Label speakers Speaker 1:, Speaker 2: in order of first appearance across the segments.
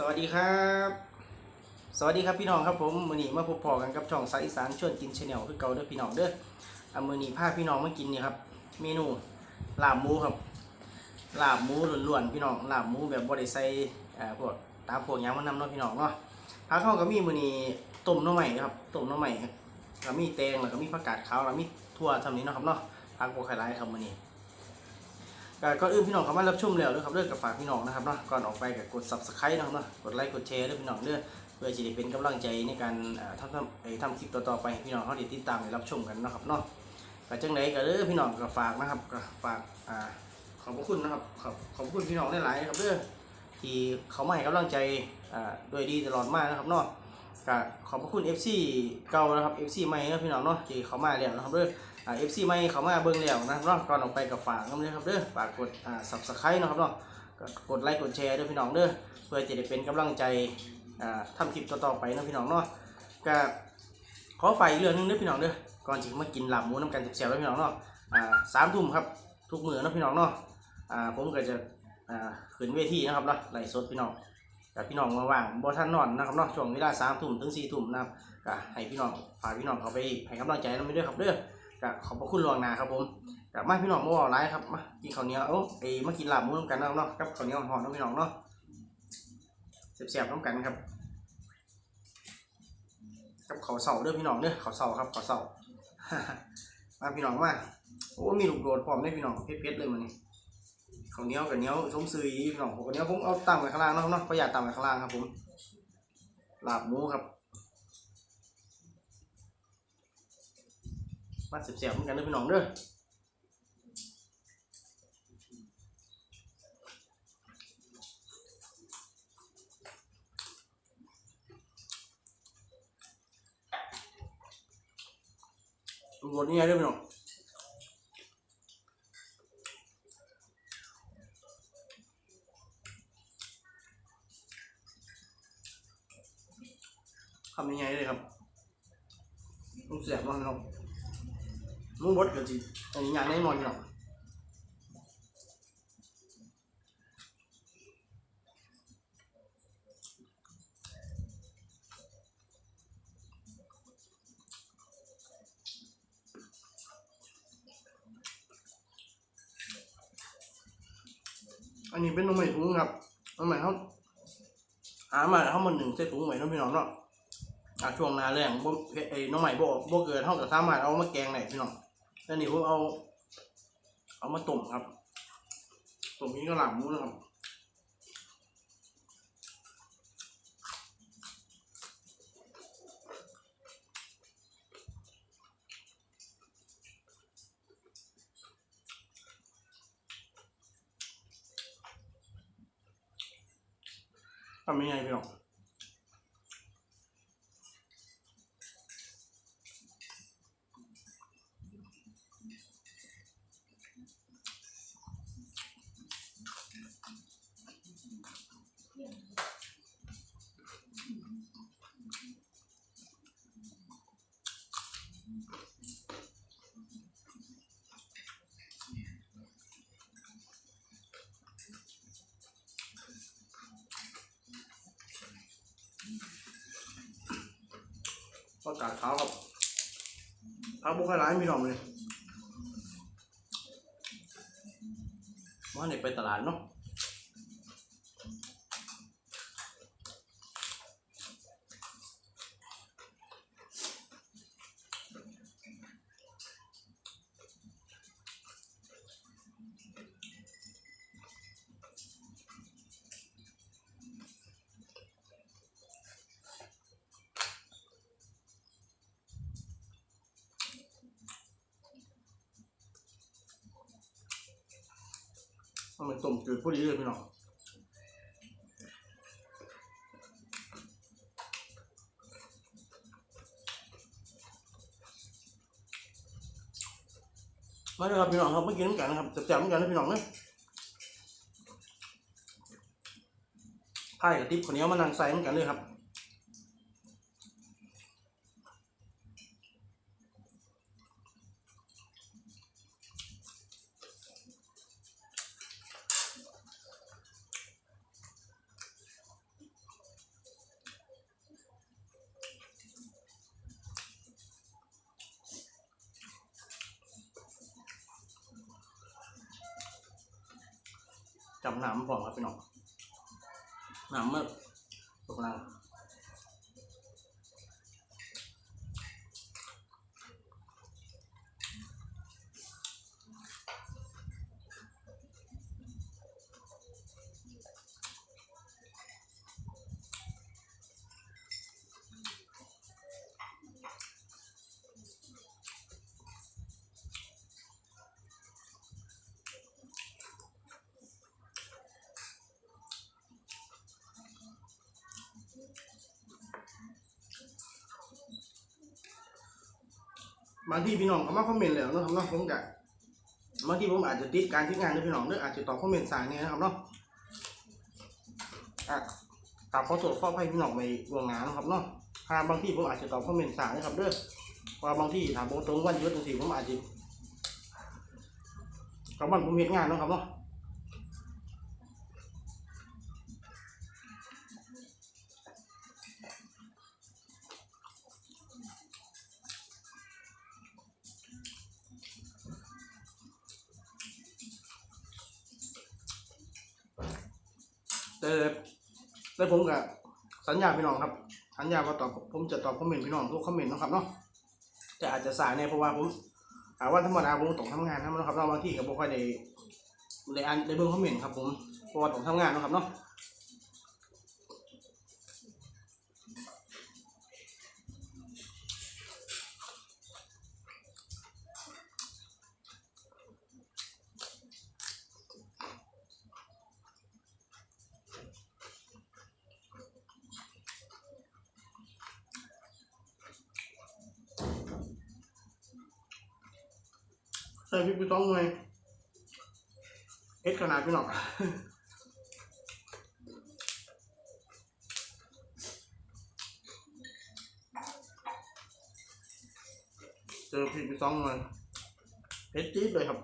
Speaker 1: สวัสดีครับ สวัสดีครับพี่น้องครับผมมือนี้มาพบพอกันกับช่องสายอีสานชวนกินชาแนลคือเก่าเด้อพี่น้องเด้อเอามือนี้พาพี่น้องมากินนี่ครับ เมนูลาบหมูครับลาบหมูล้วนๆพี่น้องลาบหมูแบบบ่ได้ใส่เอ่อพวกตาพวกยังมันนำเนาะพี่น้องเนาะพาเข้าก็มีมือนี้ต้มน้ำใหม่ครับต้มน้ำใหม่ก็มีแตงแล้วก็มีผักกาดขาวแล้วมีถั่วทำนี้เนาะครับเนาะผักโบไข่ร้ครับมือนี้ ก็อื่นพี่น้องเข้ามารับชมแล้วด้วยครับเรื่องกับฝากพี่น้องนะครับเนาะก่อนออกไปก็กด subscribe นะครับเนาะกดไลค์กดแชร์ด้วยพี่น้องเด้อเพื่อจะได้เป็นกำลังใจในการทำทำไอ้ทำคลิปต่อๆไปพี่น้องเขาได้ติดตามได้รับชมกันนะครับเนาะก็จังไดก็เด้อพี่น้องก็ฝากนะครับก็ฝากอ่าขอบคุณนะครับขอบขอบคุณพี่น้องหลายๆนะครับเด้อที่เขามาให้กำลังใจอ่าโดยดีตลอดมากนะครับเนาะก็ขอบคุณ FC เก่านะครับ FC ใหม่นะพี่น้องเนาะที่เขามาแล้วนะครับเด้ออ่า เอฟซีไม่เขามาเบิ่งแล้วนะเนาะก่อนออกไปกับฝากน้ำเลยครับเด้อฝากกดอ่าสับสไครต์นะครับเนาะก็กดไลค์กดแชร์ด้วยพี่น้องเด้อเพื่อจะได้เป็นกำลังใจอ่าทำคลิปต่อๆไปนะพี่น้องเนาะก็ขอฝ่ายเรื่องหนึงเด้อพี่น้องเด้อก่อนจะมากินหลับหมูน้ำกันเสียบๆแล้วพี่น้องเนาะอ่าสามทุ่มครับทุกมือนะพี่น้องเนาะอ่าผมก็จะอ่าขึ้นเวทีนะครับเนาะไลฟ์สดพี่น้องกับพี่น้องว่างบ่ทันนอนนะครับเนาะช่วงเวลาสามทุ่มถึงสี่ทุ่มนะครับก็ให้พี่น้องฝากพี่น้องเขาไปให้กำลังใจน้ำไปด้วยครับเด้อ ก็ขอบพระคุณหลวงนาครับผมกับมาพี่น้องมาบอกไลฟ์ครับมากินข้าวเหนียวเอ้าไอ้มากินลาบหมูน้ำกันเนาะเนาะกับข้าวเหนียวหอมๆเนาะพี่น้องเนาะเสียบๆน้ำกันครับ กับข้าวเสาเด้อพี่น้องเด้อข้าวเสาครับข้าวเสามาพี่น้องมาโอ้มีลูกโดดพร้อมได้พี่น้องเพชรๆเลยมันนี่ข้าวเหนียวกับเหนียวสมซือพี่น้องข้าวเหนียวผมเอาตั้งไว้ข้างล่างเนาะเนาะประหยัดตั้งไว้ข้างล่างครับผมลาบหมูครับ มาเสียบๆเหมือนกันเด้อพี่น้องเด้อดูรสนี่ไงเด้อพี่น้องทำยังไงเลยครับต้องเสียบมากพี่น้อง มึงบดก็จีอันนี้งานแน่นอนอยู่หรอก อันนี้เป็นนมใหม่ถุงครับนมใหม่เขาหามาแล้วเขามันหนึ่งใส่ถุงใหม่น้องพี่น้องเนาะอะช่วงนาแรงบ่ไอ้น้องใหม่บ่บ่เกิดเท่ากับสามารถเอามาแกงไหนพี่น้องแล้วนี่ผมเอา เอามาต้มครับต้มนี้ก็หลังมูนะครับ ทำยัง ก็กาดขาวครับพักบุกให้ร้ายมีหน่องเลยว่าเนี่ยไปตลาดเนาะ เอามันต้มจืดพอดีเลยพี่น้องมาเลยครับพี่น้องครับมากินน้ำกันนะครับแซ่บๆเหมือนกันนะพี่น้องเนะไข่กับติ๊บคนนี้มานั่งใส่เหมือนกันเลยครับ จำน้ำพร้อมครับพี่น้องน้ำเมื่อตกนัง บางทีพี่น้องเขามาคอมเมนต์แล้วนะครับเนาะผมจะบางทีผมอาจจะติดการที่งานด้วยพี่น้องเด้ออาจจะตอบคอมเมนต์สายเนี่ยนะครับเนาะอะกลับขอตรวจข้อให้พี่น้องไปวงงานนะครับเนาะถ้าบางทีผมอาจจะตอบคอมเมนต์สายนะครับเด้อว่าบางทีถามผมตรงวันเยุดตรงสี่ผมอาจจะกับวันผมเห็นงานนะครับเนาะ แต่แต่ผมกับสัญญาพี่น้องครับ สัญญาว่าตอบผมจะตอบคอมเมนต์พี่น้องทุกคอมเมนต์นะครับเนาะแต่อาจจะสายในเพราะว่าผมอาว่าธรรมดาผมต้องทำงานนะครับเนาะบางที่ก็บ่ค่อยได้ได้อ่านได้เบิ่งคอมเมนต์ครับผมเพราะว่าต้องทำงานนะครับเนาะ ใส่พริกไปสองหน่วยเฮ็ดขนาดพี่น้องเจอพริกไปสองหน่วยเผ็ดจี๊ดเลยครับ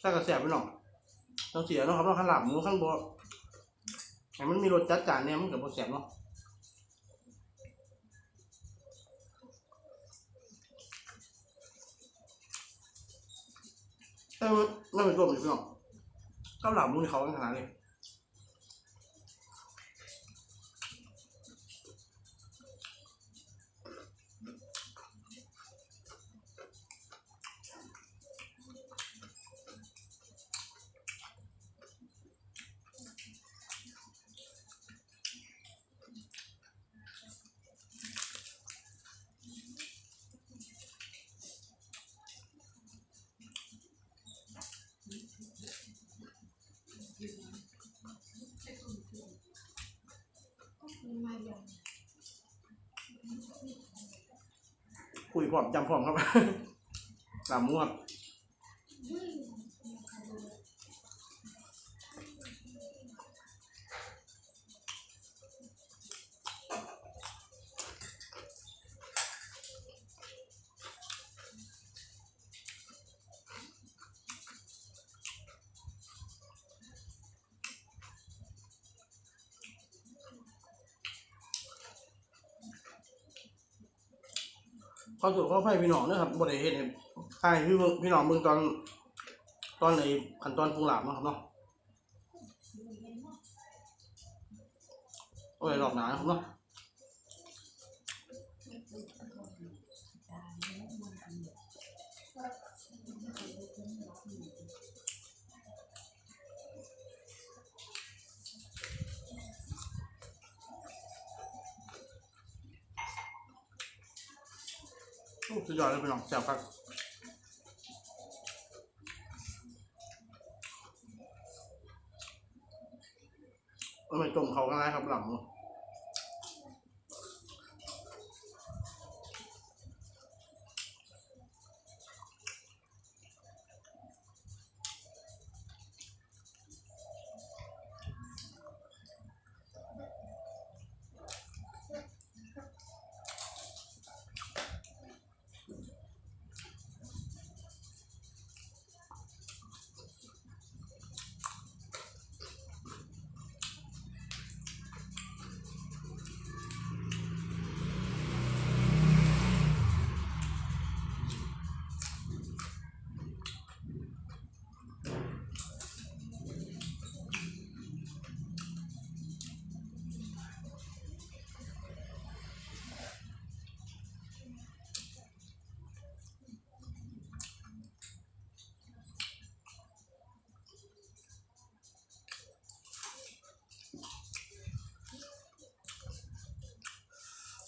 Speaker 1: ถ้ากระแสบพี่น้องต้องเสียเนาะครับเนาะข้างหลังหมูข้างบนให้มันมีรสจัดจานเนี่ยมันกับบแสบเนาะ เออไม่เป็นตัวเหมือนพี่น้องข้าวหลามมูนี่เขาขนาดนี้ ยคุยพร้อมจำพร้อมครับสามมวด อสูตรข้อไฟพี่น้องเนะครับบริเวณเนี่ยใช่พี่เบิ่งพี่น้องมึงตอนตอนในขั้นตอนปรุงหลามนะครับเนาะโอ้ยหลอกหนานะครับเนาะ โอ้สุดยอดเลยพี่น้องแซ่บครับเอาไปต้มเขากันไรครับหลังเนาะ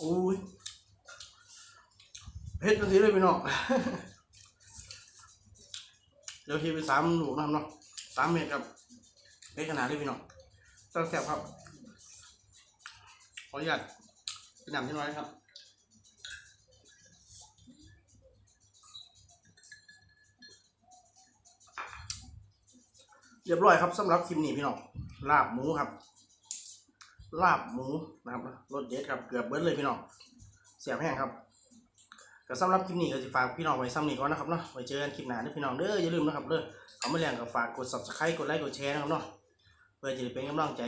Speaker 1: อุ้ยเผ็ดกันสิเลยพี่น้องเดี๋ยวทีไปสามหลูกนะครับเนาะสามเม็ดครับเผ็ดขนาดเลยพี่น้องต้องแซ่บครับ ขออนุญาตเป็นน้ำที่น้อยครับเรียบร้อยครับสำหรับคลิปนี้พี่น้องลาบหมูครับ ลาบหมูนะครับรสเด็ดครับเกือบเบิดเลยพี่น้องเสียบแห้งครับก็สำหรับคลิปนี้ก็จะฝากพี่น้องไว้ซ้ำนี้ก่อนนะครับเนาะไว้เจอกันคลิปหน้าเด้อพี่น้องเด้ออย่าลืมนะครับเด้อเอามาเลี้ยงก็ฝากกด subscribe กดไลค์กดแชร์นะครับเนาะเพื่อจะได้เป็นกำลังใจ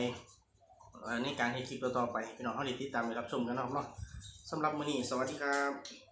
Speaker 1: ในการให้คลิปต่อๆไปพี่น้องเขาติดตามไปรับชมกันนะครับเนาะสำหรับมื้อนี้สวัสดีครับ